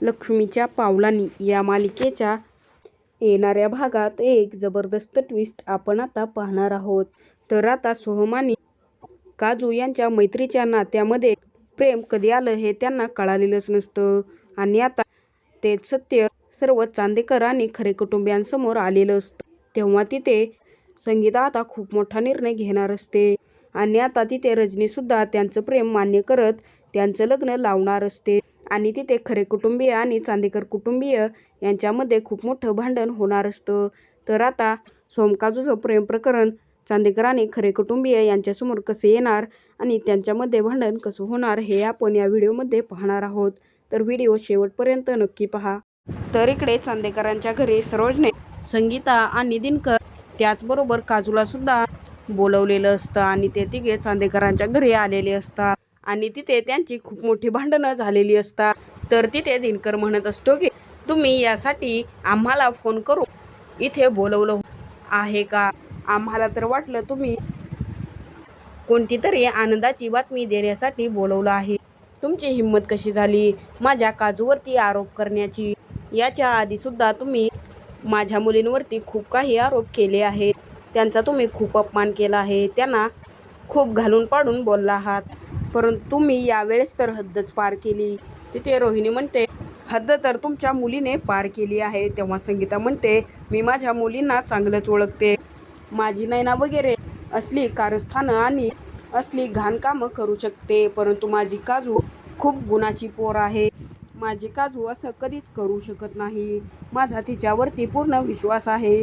लक्ष्मीच्या पावलांनी या मालिकेच्या येणाऱ्या भागात एक जबरदस्त ट्विस्ट आपण आता पाहणार आहोत. तर आता सोहम आणि काजू यांच्या मैत्रीच्या नात्यामध्ये प्रेम कधी आलं हे त्यांना कळालेलंच नसतं. आणि आता ते सत्य सर्व चांदेकर आणि खरे कुटुंबियांसमोर आलेलं असतं. तेव्हा तिथे संगीता आता खूप मोठा निर्णय घेणार असते. आणि आता तिथे रजनीसुद्धा त्यांचं प्रेम मान्य करत त्यांचं लग्न लावणार असते. आणि तिथे खरे कुटुंबीय आणि चांदेकर कुटुंबीय यांच्यामध्ये खूप मोठं भांडण होणार असतं. तर आता सोमकाजूचं प्रेम प्रकरण चांदेकर आणि खरे कुटुंबीय यांच्यासमोर कसे येणार आणि त्यांच्यामध्ये भांडण कसं होणार हे आपण या व्हिडिओमध्ये पाहणार आहोत. तर व्हिडिओ शेवटपर्यंत नक्की पहा. तर इकडे चांदेकरांच्या घरी सरोजने संगीता आणि दिनकर त्याचबरोबर काजूला सुद्धा बोलवलेलं असतं आणि ते तिघे चांदेकरांच्या घरी आलेले असतात. आणि तिथे त्यांची खूप मोठी भांडणं झालेली असतात. तर तिथे दिनकर म्हणत असतो की तुम्ही यासाठी आम्हाला फोन करू. इथे बोलवलं आहे का? आम्हाला तर वाटलं तुम्ही कोणती तरी आनंदाची बातमी देण्यासाठी बोलवलं आहे. तुमची हिंमत कशी झाली? माझ्या काजूवरती आरोप करण्याची. याच्या आधीसुद्धा तुम्ही माझ्या मुलींवरती खूप काही आरोप केले आहेत. त्यांचा तुम्ही खूप अपमान केला आहे. त्यांना खूप घालून पाडून बोलला आहात. परंतु तुम्ही यावेळेस तर हद्दच पार केली. तिथे रोहिणी म्हणते हद्द तर तुमच्या मुलीने पार केली आहे तेव्हा संगीता म्हणते मी माझ्या मुलींना चांगलंच ओळखते. माझी नैना वगैरे असली कारस्थानं आणि असली घाणकामं करू शकते परंतु माझी काजू खूप गुणाची पोर आहे. माझी काजू असं कधीच करू शकत नाही. माझा तिच्यावरती पूर्ण विश्वास आहे.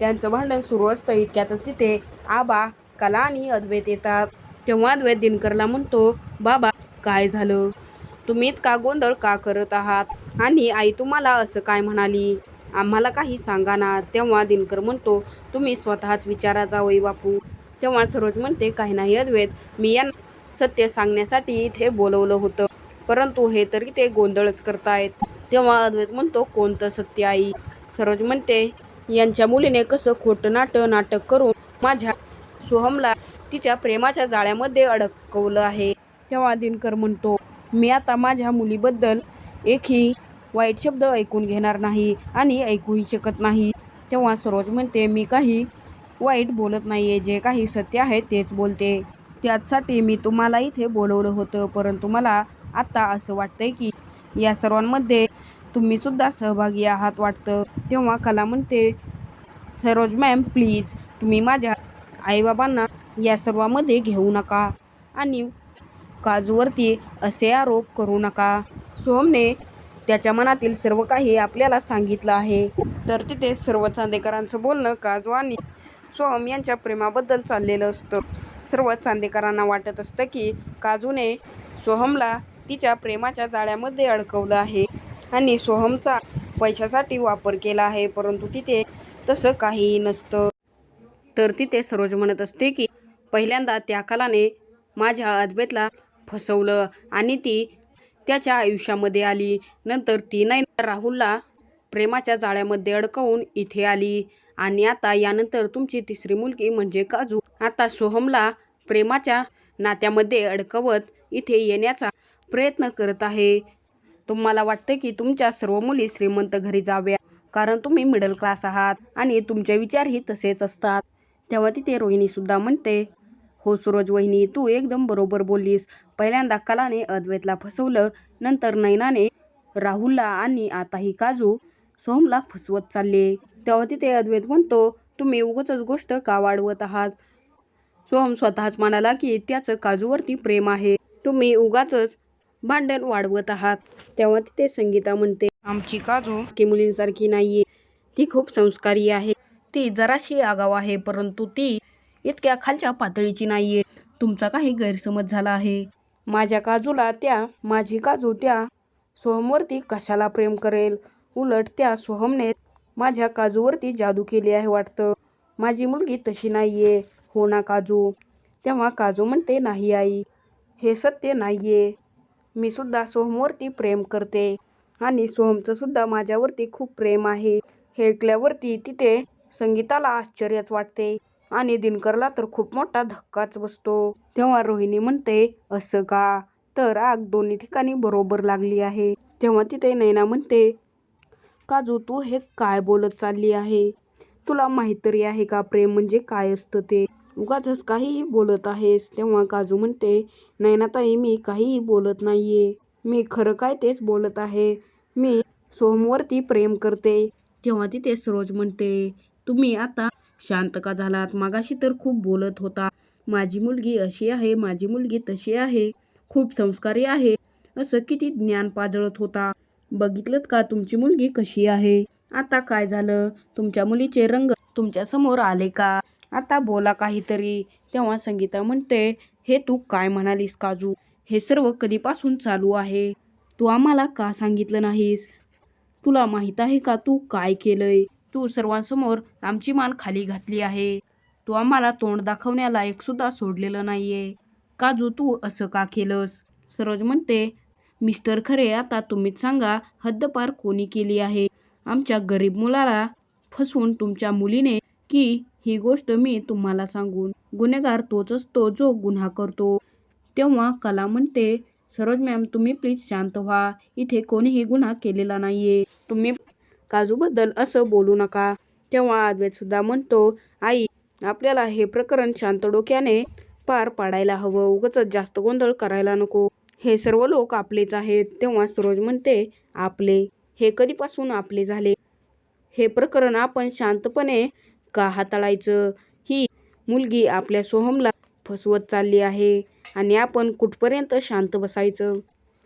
त्यांचं भांडण सुरू असतं इतक्यातच तिथे आबा कला आणि अद्वैत येतात. तेव्हा अद्वैत दिनकरला म्हणतो बाबा काय झालं? तुम्ही इतका गोंधळ का करत आहात? आणि आई तुम्हाला असं काय म्हणाली? आम्हाला काही सांगा ना. तेव्हा दिनकर म्हणतो तुम्ही स्वतःच विचारा जावई बापू. तेव्हा सरोज म्हणते काही नाही अद्वैत मी यांना सत्य सांगण्यासाठी इथे बोलवलं होतं. परंतु हे तरी ते गोंधळच करतायत. तेव्हा अद्वैत म्हणतो कोणतं सत्य आई? सरोज म्हणते यांच्या मुलीने कसं खोटं नाटं नाटक करून माझ्या सोहमला तिच्या प्रेमाच्या जाळ्यामध्ये अडकवलं आहे. तेव्हा दिनकर म्हणतो मी आता माझ्या मुलीबद्दल एकही वाईट शब्द ऐकून घेणार नाही आणि ऐकूही शकत नाही. तेव्हा सरोज म्हणते मी काही वाईट बोलत नाही आहे जे काही सत्य आहे तेच बोलते. त्याचसाठी मी तुम्हाला इथे बोलवलं होतं परंतु मला आत्ता असं वाटतंय की या सर्वांमध्ये तुम्हीसुद्धा सहभागी आहात वाटतं. तेव्हा कला म्हणते सरोज मॅम प्लीज तुम्ही माझ्या आईबाबांना या सर्वामध्ये घेऊ नका. आणि काजूवरती असे आरोप करू नका. सोहमने त्याच्या मनातील सर्व काही आपल्याला सांगितलं आहे. तर तिथे सर्व चांदेकरांचं बोलणं काजू आणि सोहम यांच्या प्रेमाबद्दल चाललेलं असतं. सर्व चांदेकरांना वाटत असतं की काजूने सोहमला तिच्या प्रेमाच्या जाळ्यामध्ये अडकवलं आहे आणि सोहमचा पैशासाठी वापर केला आहे परंतु तिथे तसं काहीही नसतं. तर तिथे सरोज म्हणत असते की पहिल्यांदा त्या कलाने माझ्या अद्वैतला फसवलं आणि ती त्याच्या आयुष्यामध्ये आली. नंतर ती नाही राहुलला प्रेमाच्या जाळ्यामध्ये अडकवून इथे आली. आणि आता यानंतर तुमची तिसरी मुलगी म्हणजे काजू. आता सोहमला प्रेमाच्या नात्यामध्ये अडकवत इथे येण्याचा प्रयत्न करत आहे. तुम्हाला वाटतं की तुमच्या सर्व मुली श्रीमंत घरी जाव्या कारण तुम्ही मिडल क्लास आहात आणि तुमचे विचारही तसेच असतात. तेव्हा तिथे रोहिणीसुद्धा म्हणते हो सूरज वहिनी तू एकदम बरोबर बोललीस. पहिल्यांदा कलाने अद्वैतला फसवलं नंतर नैनाने राहुलला आणि आता ही काजू सोहमला फसवत चालले. तेव्हा तिथे अद्वैत म्हणतो तुम्ही उगाचच गोष्ट का वाढवत आहात? सोहम स्वतःच म्हणाला की त्याचं काजूवरती प्रेम आहे. तुम्ही उगाचच भांडण वाढवत आहात. तेव्हा तिथे संगीता म्हणते आमची काजू की मुलींसारखी नाहीये. ती खूप संस्कारी आहे. ती जराशी आगाव आहे परंतु ती इतक्या खालच्या पातळीची नाही आहे तुमचा काही गैरसमज झाला आहे. माझ्या काजूला त्या माझी काजू त्या. सोहमवरती कशाला प्रेम करेल? उलट त्या सोहमने माझ्या काजूवरती जादू केली आहे वाटतं. माझी मुलगी तशी नाही आहे हो ना काजू. तेव्हा काजू म्हणते नाही आई हे सत्य नाहीये. मी सुद्धा सोहमवरती प्रेम करते. आणि सोहमचं सुद्धा माझ्यावरती खूप प्रेम आहे. हे ऐकल्यावरती तिथे संगीताला आश्चर्यच वाटते. आणि दिनकरला तर खूप मोठा धक्काच बसतो. तेव्हा रोहिणी म्हणते असं का? तर आग दोन्ही ठिकाणी बरोबर लागली आहे. तेव्हा तिथे नैना म्हणते काजू तू हे काय बोलत चालली आहे? तुला माहीत तरी आहे का प्रेम म्हणजे काय असतं ते? उगाचच काहीही बोलत आहेस. तेव्हा काजू म्हणते नैनाताई मी काहीही बोलत नाहीये. मी खरं काय तेच बोलत आहे? मी सोमवरती प्रेम करते. तेव्हा तिथे सरोज म्हणते तुम्ही आता शांत का झालात? मागाशी तर खूप बोलत होता. माझी मुलगी अशी आहे माझी मुलगी तशी आहे. खूप संस्कारी आहे. असं किती ज्ञान पाजळत होता. बघितलं का तुमची मुलगी कशी आहे? आता काय झालं? तुमच्या मुलीचे रंग तुमच्यासमोर आले का? आता बोला काहीतरी. तेव्हा संगीता म्हणते हे तू काय म्हणालीस काजू? हे सर्व कधीपासून चालू आहे? तू आम्हाला का सांगितलं नाहीस? तुला माहीत आहे का तू काय केलंय? तू सर्वांसमोर आमची मान खाली घातली आहे. तू आम्हाला तोंड दाखवण्याला एक सुद्धा सोडलेलं नाहीये. काजू तू असं का केलंस? सरोज म्हणते मिस्टर खरे आता तुम्हीच सांगा हद्दपार कोणी केली आहे? आमच्या गरीब मुलाला फसवून तुमच्या मुलीने की ही गोष्ट मी तुम्हाला सांगून? गुन्हेगार तोच असतो जो गुन्हा करतो. तेव्हा कला म्हणते सरोज मॅम तुम्ही प्लीज शांत व्हा. इथे कोणीही गुन्हा केलेला नाहीये. तुम्ही काजूबद्दल असं बोलू नका. तेव्हा अद्वैतसुद्धा म्हणतो आई आपल्याला हे प्रकरण शांत डोक्याने पार पाडायला हवं. उगाच जास्त गोंधळ करायला नको. हे सर्व लोक आपलेच आहेत. तेव्हा सरोज म्हणते आपले. हे कधीपासून आपले झाले? हे प्रकरण आपण शांतपणे का हाताळायचं? ही मुलगी आपल्या सोहमला फसवत चालली आहे आणि आपण कुठपर्यंत शांत बसायचं?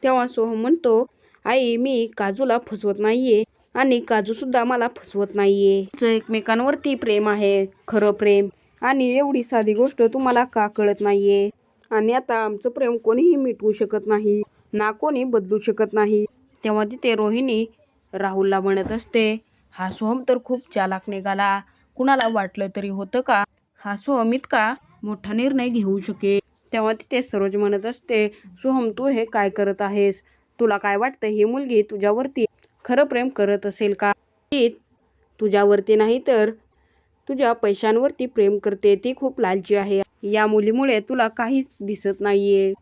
तेव्हा सोहम म्हणतो आई मी काजूला फसवत नाहीये. आणि काजूसुद्धा मला फसवत नाहीये. तुमचं एकमेकांवरती प्रेम आहे खरं प्रेम. आणि एवढी साधी गोष्ट तुम्हाला का कळत नाहीये? आणि आता आमचं प्रेम कोणीही मिटवू शकत नाही ना कोणी बदलू शकत नाही. तेव्हा तिथे रोहिणी राहुलला म्हणत असते हा सोहम तर खूप चालाक निघाला. कुणाला वाटलं तरी होतं का? हा सोहम इतका मोठा निर्णय घेऊ शकेल. तेव्हा तिथे सरोज म्हणत असते सोहम तू हे काय करत आहेस? तुला काय वाटतं ही मुलगी तुझ्यावरती खरं प्रेम करत असेल का? ती तुझ्यावरती नाही तर तुझ्या पैशांवरती प्रेम करते ती खूप लालची आहे. या मुलीमुळे तुला काहीच दिसत नाहीये.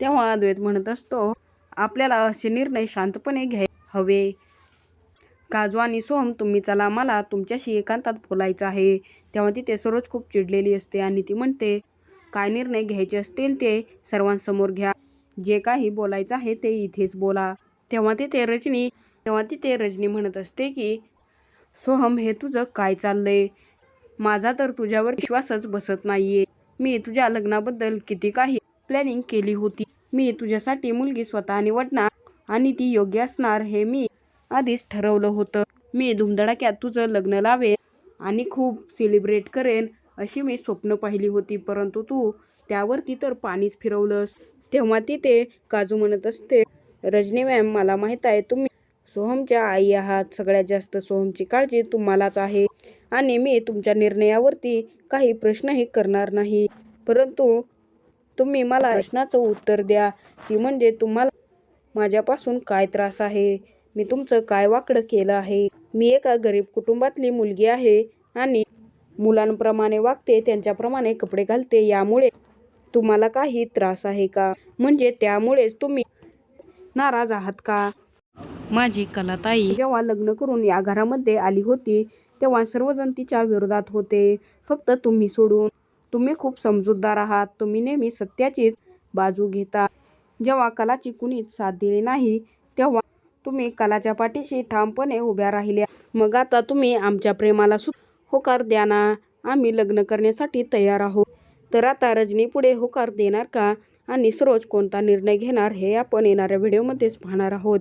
तेव्हा अद्वैत म्हणत असतो आपल्याला असे निर्णय शांतपणे घ्याय हवे. काजू आणि सोहम तुम्ही चला मला तुमच्याशी एकांतात बोलायचं आहे. तेव्हा तिथे सरोज खूप चिडलेली असते आणि ती म्हणते काय निर्णय घ्यायचे असतील ते सर्वांसमोर घ्या. जे काही बोलायचं आहे ते इथेच बोला. तेव्हा तिथे रजनी तेव्हा तिथे रजनी म्हणत असते की सोहम हे तुझं काय चाललंय? माझा तर तुझ्यावर विश्वासच बसत नाहीये. मी तुझ्या लग्नाबद्दल किती काही प्लॅनिंग केली होती. मी तुझ्यासाठी मुलगी स्वतः निवडणार आणि ती योग्य असणार हे मी आधीच ठरवलं होतं. मी धुमधडाक्यात तुझं लग्न लावेन आणि खूप सेलिब्रेट करेन अशी मी स्वप्न पाहिली होती. परंतु तू त्यावरती तर पाणीच फिरवलंस. तेव्हा तिथे काजू म्हणत असते रजनी मॅम मला माहीत आहे तुम्ही सोहमच्या आई आहात. सगळ्यात जास्त सोहमची काळजी तुम्हालाच आहे. आणि मी तुमच्या निर्णयावरती काही प्रश्नही करणार नाही. परंतु तुम्ही मला प्रश्नाचं उत्तर द्या. की म्हणजे तुम्हाला माझ्यापासून काय त्रास आहे? मी तुमचं काय वाकडं केलं आहे? मी एका गरीब कुटुंबातली मुलगी आहे आणि मुलांप्रमाणे वागते त्यांच्याप्रमाणे कपडे घालते. यामुळे तुम्हाला काही त्रास आहे का? म्हणजे त्यामुळेच तुम्ही नाराज आहात का? माझी कलाताई. जेव्हा लग्न करून या घरामध्ये आली होती तेव्हा सर्वजण तिच्या विरोधात होते. फक्त तुम्ही सोडून. तुम्ही खूप समजूतदार आहात. तुम्ही नेहमी सत्याचीच बाजू घेता. जेव्हा कलाची कुणीच साथ दिली नाही तेव्हा तुम्ही कलाच्या पाठीशी ठामपणे उभ्या राहिल्या. मग आता तुम्ही आमच्या प्रेमाला सु होकार द्या ना. आम्ही लग्न करण्यासाठी तयार आहोत. तर आता रजनी पुढे होकार देणार का? आणि सरोज कोणता निर्णय घेणार हे आपण येणाऱ्या व्हिडिओमध्येच पाहणार आहोत.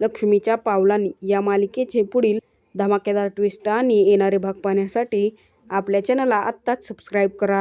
लक्ष्मीच्या पावलांनी या मालिकेचे पुढील धमाकेदार ट्विस्ट आणि येणारे भाग पाहण्यासाठी आपल्या चॅनलला आत्ताच सबस्क्राईब करा.